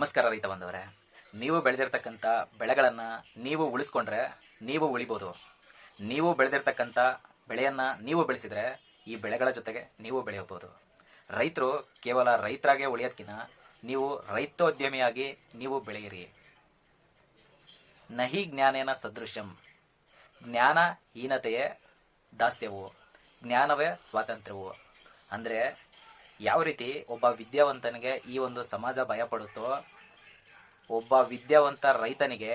ನಮಸ್ಕಾರ ರೈತ ಬಂದವರೇ ನೀವು ಬೆಳೆದಿರ್ತಕ್ಕಂಥ ಬೆಳೆಗಳನ್ನು ನೀವು ಉಳಿಸ್ಕೊಂಡ್ರೆ ನೀವು ಉಳಿಬೋದು. ನೀವು ಬೆಳೆದಿರ್ತಕ್ಕಂಥ ಬೆಳೆಯನ್ನು ನೀವು ಬೆಳೆಸಿದರೆ ಈ ಬೆಳೆಗಳ ಜೊತೆಗೆ ನೀವು ಬೆಳೆಯಬಹುದು. ರೈತರು ಕೇವಲ ರೈತರಾಗೆ ಉಳಿಯೋದಕ್ಕಿಂತ ನೀವು ರೈತೋದ್ಯಮಿಯಾಗಿ ನೀವು ಬೆಳೆಯಿರಿ. ನಹಿ ಜ್ಞಾನೇನ ಸದೃಶಂ ಜ್ಞಾನ ಹೀನತೆಯೇ ದಾಸ್ಯವು. ಜ್ಞಾನವೇ ಸ್ವಾತಂತ್ರ್ಯವು. ಅಂದರೆ ಯಾವ ರೀತಿ ಒಬ್ಬ ವಿದ್ಯಾವಂತನಿಗೆ ಈ ಒಂದು ಸಮಾಜ ಭಯ ಪಡುತ್ತೋ, ಒಬ್ಬ ವಿದ್ಯಾವಂತ ರೈತನಿಗೆ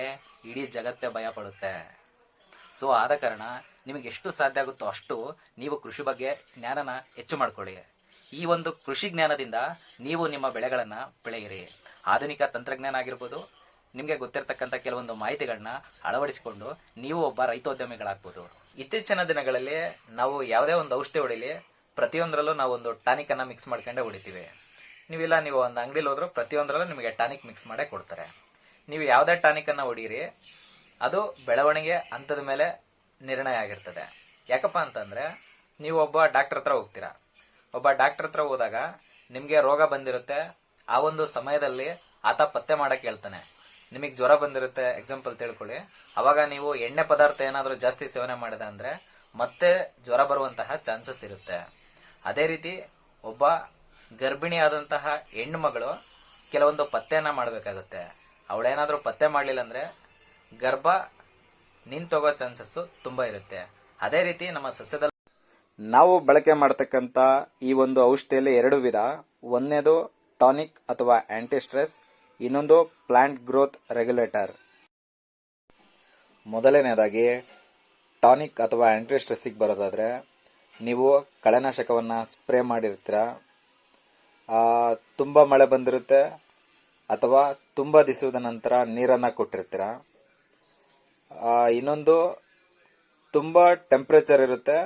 ಇಡೀ ಜಗತ್ತೇ ಭಯ ಪಡುತ್ತೆ. ಸೊ ಆದ ಕಾರಣ ನಿಮಗೆ ಎಷ್ಟು ಸಾಧ್ಯ ಆಗುತ್ತೋ ಅಷ್ಟು ನೀವು ಕೃಷಿ ಬಗ್ಗೆ ಜ್ಞಾನನ ಹೆಚ್ಚು ಮಾಡ್ಕೊಳ್ಳಿ. ಈ ಒಂದು ಕೃಷಿ ಜ್ಞಾನದಿಂದ ನೀವು ನಿಮ್ಮ ಬೆಳೆಗಳನ್ನು ಬೆಳೆಯಿರಿ. ಆಧುನಿಕ ತಂತ್ರಜ್ಞಾನ ಆಗಿರ್ಬೋದು, ನಿಮಗೆ ಗೊತ್ತಿರತಕ್ಕಂಥ ಕೆಲವೊಂದು ಮಾಹಿತಿಗಳನ್ನ ಅಳವಡಿಸಿಕೊಂಡು ನೀವು ಒಬ್ಬ ರೈತೋದ್ಯಮಿಗಳಾಗ್ಬೋದು. ಇತ್ತೀಚಿನ ದಿನಗಳಲ್ಲಿ ನಾವು ಯಾವುದೇ ಒಂದು ಔಷಧಿ ಹೊಡಿಲಿ ಪ್ರತಿಯೊಂದರಲ್ಲೂ ನಾವು ಒಂದು ಟಾನಿಕ್ ಅನ್ನ ಮಿಕ್ಸ್ ಮಾಡ್ಕೊಂಡೆ ಹೊಡಿತೀವಿ. ನೀವಿಲ್ಲ, ನೀವು ಒಂದು ಅಂಗಡಿಲಿ ಹೋದ್ರೂ ಪ್ರತಿಯೊಂದರಲ್ಲೂ ನಿಮಗೆ ಟಾನಿಕ್ ಮಿಕ್ಸ್ ಮಾಡೇ ಕೊಡ್ತಾರೆ. ನೀವು ಯಾವುದೇ ಟಾನಿಕ್ ಅನ್ನ ಹೊಡೀರಿ, ಅದು ಬೆಳವಣಿಗೆ ಹಂತದ ಮೇಲೆ ನಿರ್ಣಯ ಆಗಿರ್ತದೆ. ಯಾಕಪ್ಪ ಅಂತಂದ್ರೆ, ನೀವು ಒಬ್ಬ ಡಾಕ್ಟರ್ ಹತ್ರ ಹೋಗ್ತೀರಾ. ಒಬ್ಬ ಡಾಕ್ಟರ್ ಹತ್ರ ಹೋದಾಗ ನಿಮಗೆ ರೋಗ ಬಂದಿರುತ್ತೆ, ಆ ಒಂದು ಸಮಯದಲ್ಲಿ ಆತ ಪತ್ತೆ ಮಾಡಕ್ ಹೇಳ್ತಾನೆ. ನಿಮಗೆ ಜ್ವರ ಬಂದಿರುತ್ತೆ ಎಕ್ಸಾಂಪಲ್ ತಿಳ್ಕೊಳ್ಳಿ. ಅವಾಗ ನೀವು ಎಣ್ಣೆ ಪದಾರ್ಥ ಏನಾದರೂ ಜಾಸ್ತಿ ಸೇವನೆ ಮಾಡಿದೆ ಅಂದ್ರೆ ಮತ್ತೆ ಜ್ವರ ಬರುವಂತಹ ಚಾನ್ಸಸ್ ಇರುತ್ತೆ. ಅದೇ ರೀತಿ ಒಬ್ಬ ಗರ್ಭಿಣಿಯಾದಂತಹ ಹೆಣ್ಣು ಮಗಳು ಕೆಲವೊಂದು ಪತ್ತೆಯನ್ನ ಮಾಡಬೇಕಾಗುತ್ತೆ. ಅವಳೇನಾದ್ರೂ ಪತ್ತೆ ಮಾಡಲಿಲ್ಲ ಅಂದ್ರೆ ಗರ್ಭ ನಿಂತೋಗೋ ಚಾನ್ಸಸ್ ತುಂಬಾ ಇರುತ್ತೆ. ಅದೇ ರೀತಿ ನಮ್ಮ ಸಸ್ಯದಲ್ಲಿ ನಾವು ಬಳಕೆ ಮಾಡತಕ್ಕಂತ ಈ ಒಂದು ಔಷಧಿಯಲ್ಲಿ ಎರಡು ವಿಧ. ಒಂದನೇದು ಟಾನಿಕ್ ಅಥವಾ ಆಂಟಿ ಸ್ಟ್ರೆಸ್ ಇನ್ನೊಂದು ಪ್ಲಾಂಟ್ ಗ್ರೋತ್ ರೆಗ್ಯುಲೇಟರ್ ಮೊದಲನೇದಾಗಿ ಟಾನಿಕ್ ಅಥವಾ ಆಂಟಿ ಸ್ಟ್ರೆಸ್ಸಿಗೆ ಬರೋದಾದ್ರೆ ನೀವು ಕಳೆನಾಶಕವನ್ನ ಸ್ಪ್ರೇ ಮಾಡಿರ್ತೀರ? ತುಂಬಾ ಮಳೆ ಬಂದಿರುತ್ತೆ ಅಥವಾ ತುಂಬಾ ದಿಸಿದ ನಂತರ ನೀರನ್ನ ಕೊಟ್ಟಿರ್ತೀರ? ಇನ್ನೊಂದು, ತುಂಬಾ ಟೆಂಪ್ರೇಚರ್ ಇರುತ್ತೆ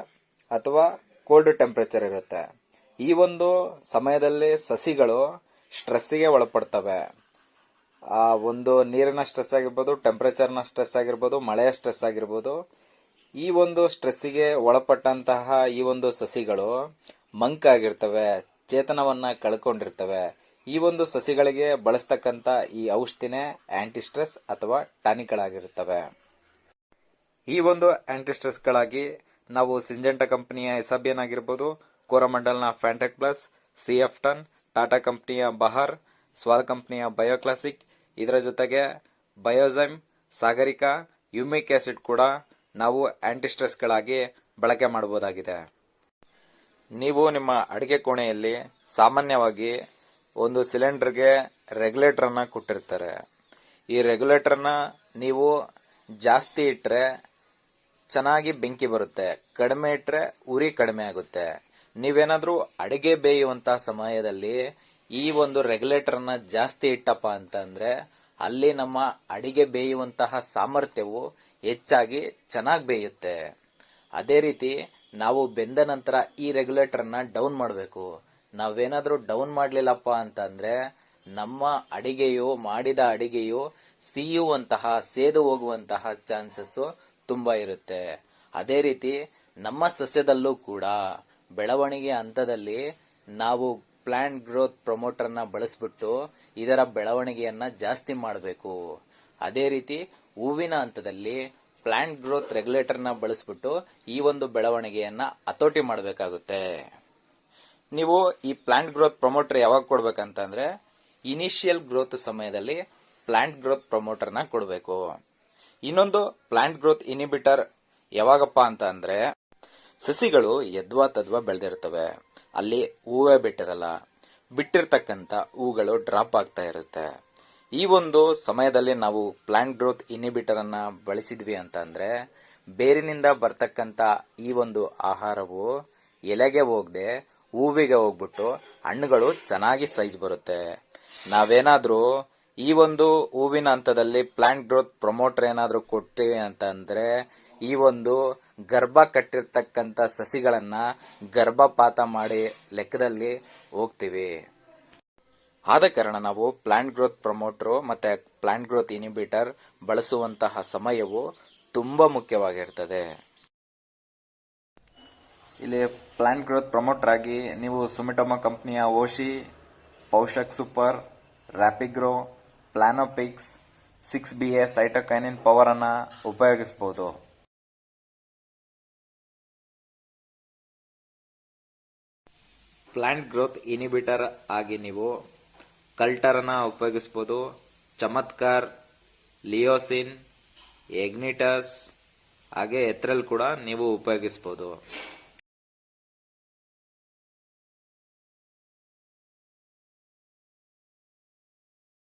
ಅಥವಾ ಕೋಲ್ಡ್ ಟೆಂಪ್ರೇಚರ್ ಇರುತ್ತೆ. ಈ ಒಂದು ಸಮಯದಲ್ಲಿ ಸಸಿಗಳು ಸ್ಟ್ರೆಸ್ಸಿಗೆ ಒಳಪಡ್ತವೆ. ಆ, ಒಂದು ನೀರಿನ ಸ್ಟ್ರೆಸ್ ಆಗಿರ್ಬೋದು ಟೆಂಪ್ರೇಚರ್ನ ಸ್ಟ್ರೆಸ್ ಆಗಿರ್ಬೋದು, ಮಳೆಯ ಸ್ಟ್ರೆಸ್ ಆಗಿರ್ಬೋದು ಈ ಒಂದು ಸ್ಟ್ರೆಸ್ಸಿಗೆ ಒಳಪಟ್ಟಂತಹ ಈ ಒಂದು ಸಸಿಗಳು ಮಂಕಾಗಿರ್ತವೆ ಚೇತನವನ್ನ ಕಳ್ಕೊಂಡಿರ್ತವೆ. ಈ ಒಂದು ಸಸಿಗಳಿಗೆ ಬಳಸ್ತಕ್ಕಂಥ ಈ ಔಷಧಿನೇ ಆಂಟಿ ಸ್ಟ್ರೆಸ್ ಅಥವಾ ಟಾನಿಕ್ಗಳಾಗಿರುತ್ತವೆ. ಈ ಒಂದು ಆಂಟಿ ಸ್ಟ್ರೆಸ್ಗಳಾಗಿ ನಾವು ಸಿಂಜೆಂಟಾ ಕಂಪನಿಯ ಎಸಬಿಯನ್ ಆಗಿರ್ಬೋದು ಕೋರಮಂಡಲ್ನ ಫ್ಯಾಂಟೆಕ್ ಪ್ಲಸ್ ಸಿ ಎಫ್ ಟನ್ ಟಾಟಾ ಕಂಪನಿಯ ಬಹಾರ್ ಸ್ವಾಲ್ ಕಂಪನಿಯ ಬಯೋಕ್ಲಾಸಿಕ್ ಇದರ ಜೊತೆಗೆ ಬಯೋಜೈಮ್ ಸಾಗರಿಕಾ ಯುಮಿಕ್ ಆಸಿಡ್ ಕೂಡ ನಾವು ಆಂಟಿ ಸ್ಟ್ರೆಸ್ಗಳಾಗಿ ಬಳಕೆ ಮಾಡಬಹುದಾಗಿದೆ. ನೀವು ನಿಮ್ಮ ಅಡಿಗೆ ಕೋಣೆಯಲ್ಲಿ ಸಾಮಾನ್ಯವಾಗಿ ಒಂದು ಸಿಲಿಂಡರ್ಗೆ ಅನ್ನ ಕೊಟ್ಟಿರ್ತಾರೆ. ಈ ರೆಗ್ಯುಲೇಟರ್ನ ನೀವು ಜಾಸ್ತಿ ಇಟ್ಟರೆ ಚೆನ್ನಾಗಿ ಬೆಂಕಿ ಬರುತ್ತೆ, ಕಡಿಮೆ ಇಟ್ಟರೆ ಉರಿ ಕಡಿಮೆ ಆಗುತ್ತೆ. ನೀವೇನಾದರೂ ಅಡಿಗೆ ಬೇಯುವಂತಹ ಸಮಯದಲ್ಲಿ ಈ ಒಂದು ರೆಗ್ಯುಲೇಟರ್ನ ಜಾಸ್ತಿ ಇಟ್ಟಪ್ಪ ಅಂತಂದ್ರೆ ಅಲ್ಲಿ ನಮ್ಮ ಅಡಿಗೆ ಬೇಯುವಂತಹ ಸಾಮರ್ಥ್ಯವು ಹೆಚ್ಚಾಗಿ ಚೆನ್ನಾಗಿ ಬೇಯುತ್ತೆ. ಅದೇ ರೀತಿ ನಾವು ಬೆಂದ ನಂತರ ಈ ರೆಗ್ಯುಲೇಟರ್ನ ಡೌನ್ ಮಾಡಬೇಕು. ನಾವೇನಾದರೂ ಡೌನ್ ಮಾಡಲಿಲ್ಲಪ್ಪ ಅಂತಂದ್ರೆ ನಮ್ಮ ಅಡಿಗೆಯು ಮಾಡಿದ ಅಡಿಗೆಯು ಸಿಯುವಂತಹ, ಸೇದು ಹೋಗುವಂತಹ ಚಾನ್ಸಸ್ ತುಂಬಾ ಇರುತ್ತೆ. ಅದೇ ರೀತಿ ನಮ್ಮ ಸಸ್ಯದಲ್ಲೂ ಕೂಡ ಬೆಳವಣಿಗೆ ಹಂತದಲ್ಲಿ ನಾವು ಪ್ಲಾಂಟ್ ಗ್ರೋತ್ ಪ್ರಮೋಟರ್ನ ಬಳಸಿಬಿಟ್ಟು ಇದರ ಬೆಳವಣಿಗೆಯನ್ನ ಜಾಸ್ತಿ ಮಾಡಬೇಕು. ಅದೇ ರೀತಿ ಹೂವಿನ ಹಂತದಲ್ಲಿ ಪ್ಲಾಂಟ್ ಗ್ರೋತ್ ರೆಗ್ಯುಲೇಟರ್ನ ಬಳಸಿಬಿಟ್ಟು ಈ ಒಂದು ಬೆಳವಣಿಗೆಯನ್ನ ಹತೋಟಿ ಮಾಡಬೇಕಾಗುತ್ತೆ. ನೀವು ಈ ಪ್ಲಾಂಟ್ ಗ್ರೋತ್ ಪ್ರಮೋಟರ್ ಯಾವಾಗ ಕೊಡ್ಬೇಕಂತಂದ್ರೆ ಇನಿಷಿಯಲ್ ಗ್ರೋತ್ ಸಮಯದಲ್ಲಿ ಪ್ಲಾಂಟ್ ಗ್ರೋತ್ ಪ್ರಮೋಟರ್ನ ಕೊಡಬೇಕು. ಇನ್ನೊಂದು ಪ್ಲಾಂಟ್ ಗ್ರೋತ್ ಇನಿಬಿಟರ್ ಯಾವಾಗಪ್ಪ ಅಂತ ಸಸಿಗಳು ಯದ್ವಾ ತದ್ವಾ ಬೆಳೆದಿರ್ತವೆ. ಅಲ್ಲಿ ಹೂವೇ ಬಿಟ್ಟಿರಲ್ಲ. ಬಿಟ್ಟಿರ್ತಕ್ಕಂಥ ಹೂಗಳು ಡ್ರಾಪ್ ಆಗ್ತಾ ಇರುತ್ತೆ. ಈ ಒಂದು ಸಮಯದಲ್ಲಿ ನಾವು ಪ್ಲಾಂಟ್ ಗ್ರೋತ್ ಇನಿಬಿಟರ್ ಅನ್ನ ಬಳಸಿದ್ವಿ ಅಂತ ಅಂದ್ರೆ, ಬೇರಿನಿಂದ ಬರ್ತಕ್ಕಂಥ ಈ ಒಂದು ಆಹಾರವು ಎಲೆಗೆ ಹೋಗದೆ ಹೂವಿಗೆ ಹೋಗ್ಬಿಟ್ಟು ಹಣ್ಣುಗಳು ಚೆನ್ನಾಗಿ ಸೈಜ್ ಬರುತ್ತೆ. ನಾವೇನಾದ್ರೂ ಈ ಒಂದು ಹೂವಿನ ಹಂತದಲ್ಲಿ ಪ್ಲಾಂಟ್ ಗ್ರೋತ್ ಪ್ರಮೋಟರ್ ಏನಾದ್ರೂ ಕೊಟ್ಟಿವಿ ಅಂತ ಈ ಒಂದು ಗರ್ಭ ಕಟ್ಟಿರ್ತಕ್ಕಂಥ ಸಸಿಗಳನ್ನ ಗರ್ಭಪಾತ ಮಾಡಿ ಲೆಕ್ಕದಲ್ಲಿ ಹೋಗ್ತೀವಿ. ಆದ ಕಾರಣ ನಾವು ಪ್ಲಾಂಟ್ ಗ್ರೋತ್ ಪ್ರಮೋಟರ್ ಮತ್ತೆ ಪ್ಲಾಂಟ್ ಗ್ರೋತ್ ಇನಿಬಿಟರ್ ಬಳಸುವಂತಹ ಸಮಯವು ತುಂಬಾ ಮುಖ್ಯವಾಗಿರ್ತದೆ. ಇಲ್ಲಿ ಪ್ಲಾಂಟ್ ಗ್ರೋತ್ ಪ್ರಮೋಟರ್ ಆಗಿ ನೀವು ಸುಮಿಟೋಮಾ ಕಂಪ್ನಿಯ ಓಶಿ Paushak super Rapigro Planofix, six B A, cytokinin ಪವರನ್ನು ಉಪಯೋಗಿಸ್ಬೋದು. ಪ್ಲಾಂಟ್ ಗ್ರೋತ್ ಇನಿಬಿಟರ್ ಆಗಿ ನೀವು ಕಲ್ಟರನ್ನು ಉಪಯೋಗಿಸ್ಬೋದು. ಚಮತ್ಕಾರ್, ಲಿಯೋಸಿನ್, ಎಗ್ನಿಟಸ್, ಹಾಗೆ ಎತ್ರಲ್ ಕೂಡ ನೀವು ಉಪಯೋಗಿಸ್ಬೋದು.